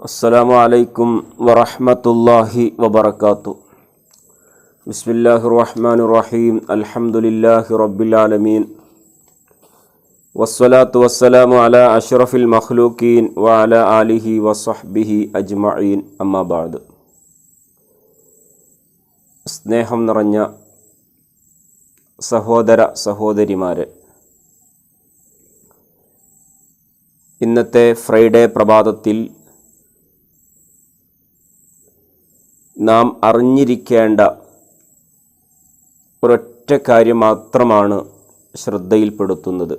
അസ്സലാമു അലൈക്കും വറഹമത്തല്ലാഹി വബർക്കാത്തു ബിസ്മില്ലാഹി റഹ്മാൻ റഹീം അൽഹംദുലില്ലാഹി റബ്ബിലാലമീൻ. വസ്സലാത്തു വസ്സലാമു അല അഷ്റഫിൽ മഖ്ലൂക്കീൻ വ അല ആലിഹി വസഹ്ബിഹി അജ്മഈൻ. അമ്മാബാദ് സ്നേഹം നിറഞ്ഞ സഹോദര സഹോദരിമാരെ ഇന്നത്തെ ഫ്രൈഡേ പ്രഭാതത്തിൽ നാം അറിഞ്ഞിരിക്കേണ്ട ഒരൊറ്റ കാര്യം മാത്രമാണ് ശ്രദ്ധയിൽപ്പെടുത്തുന്നത്.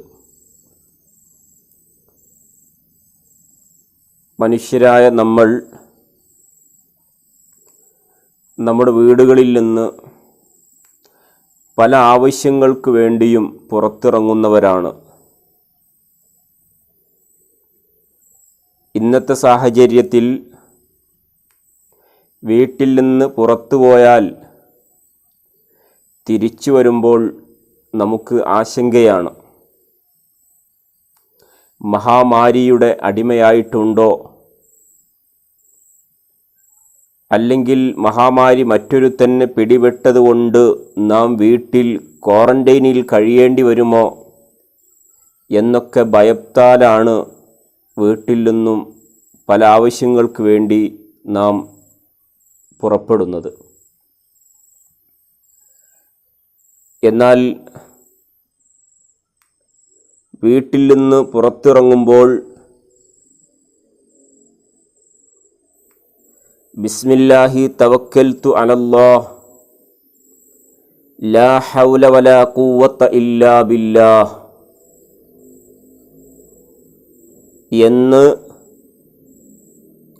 മനുഷ്യരായ നമ്മൾ നമ്മുടെ വീടുകളിൽ നിന്ന് പല ആവശ്യങ്ങൾക്ക് വേണ്ടിയും പുറത്തിറങ്ങുന്നവരാണ്. ഇന്നത്തെ സാഹചര്യത്തിൽ വീട്ടിൽ നിന്ന് പുറത്തു പോയാൽ തിരിച്ചു വരുമ്പോൾ നമുക്ക് ആശങ്കയാണ്. മഹാമാരിയുടെ അടിമയായിട്ടുണ്ടോ? അല്ലെങ്കിൽ മഹാമാരി മറ്റൊരു തന്നെ പിടിപെട്ടതുകൊണ്ട് നാം വീട്ടിൽ ക്വാറന്റൈനിൽ കഴിയേണ്ടി വരുമോ എന്നൊക്കെ ഭയത്താലാണ് വീട്ടിൽ നിന്നും പല ആവശ്യങ്ങൾക്ക് വേണ്ടി നാം പുറപ്പെടുന്നത്. എന്നാൽ വീട്ടിൽ നിന്ന് പുറത്തിറങ്ങുമ്പോൾ ബിസ്മില്ലാഹി തവക്കൽത്തു അലല്ലാഹ് ലാ ഹൗല വലാ കൂവത്ത ഇല്ലാ ബില്ലാഹ് എന്ന്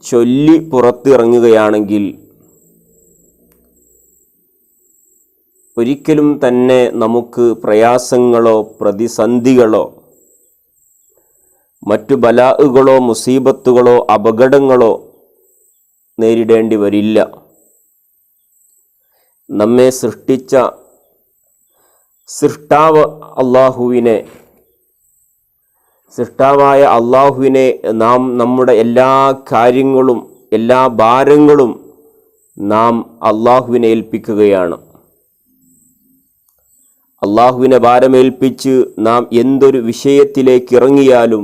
ചൊല്ലി പുറത്തിറങ്ങുകയാണെങ്കിൽ ഒരിക്കലും തന്നെ നമുക്ക് പ്രയാസങ്ങളോ പ്രതിസന്ധികളോ മറ്റു ബലാഹുകളോ മുസീബത്തുകളോ അപകടങ്ങളോ നേരിടേണ്ടി വരില്ല. നമ്മെ സൃഷ്ടിച്ച സൃഷ്ടാവ് അള്ളാഹുവിനെ സൃഷ്ടാവായ അള്ളാഹുവിനെ നാം നമ്മുടെ എല്ലാ കാര്യങ്ങളും എല്ലാ ഭാരങ്ങളും നാം അള്ളാഹുവിനെ ഏൽപ്പിക്കുകയാണ്. അള്ളാഹുവിനെ ഭാരമേൽപ്പിച്ച് നാം എന്തൊരു വിഷയത്തിലേക്ക് ഇറങ്ങിയാലും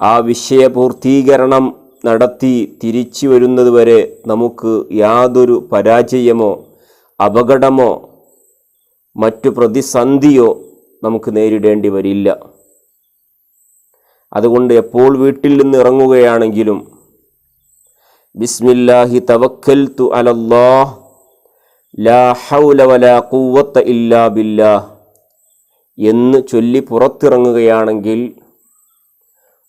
ആ വിഷയപൂർത്തീകരണം നടത്തി തിരിച്ചു വരുന്നതുവരെ നമുക്ക് യാതൊരു പരാജയമോ അപകടമോ മറ്റു പ്രതിസന്ധിയോ നമുക്ക് നേരിടേണ്ടി വരില്ല. അതുകൊണ്ട് എപ്പോൾ വീട്ടിൽ നിന്ന് ഇറങ്ങുകയാണെങ്കിലും ബിസ്മില്ലാഹി തവക്കൽ തു അലല്ലാഹ് ലാ ഹൗല വലാ കൂവത്ത ഇല്ലാ ബില്ലാഹ് എന്ന് ചൊല്ലി പുറത്തിറങ്ങുകയാണെങ്കിൽ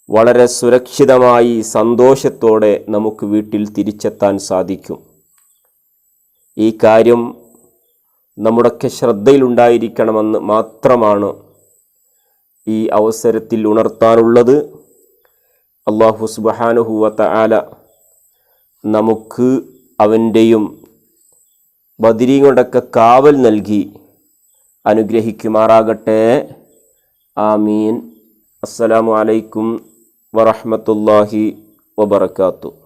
വളരെ സുരക്ഷിതമായി സന്തോഷത്തോടെ നമുക്ക് വീട്ടിൽ തിരിച്ചെത്താൻ സാധിക്കും. ഈ കാര്യം നമ്മുടെയൊക്കെ ശ്രദ്ധയിലുണ്ടായിരിക്കണമെന്ന് മാത്രമാണ് ഈ അവസരത്തിൽ ഉണർത്താനുള്ളത്. അള്ളാഹു സുബഹാനുഹുവത്ത ആല നമുക്ക് അവന്റെയും ബദിരീങ്ങളുടെയൊക്കെ കാവൽ നൽകി അനുഗ്രഹിക്കുമാറാകട്ടെ. ആമീൻ. അസ്സലാമു അലൈക്കും വറഹ്മത്തുള്ളാഹി വബറകാതുഹു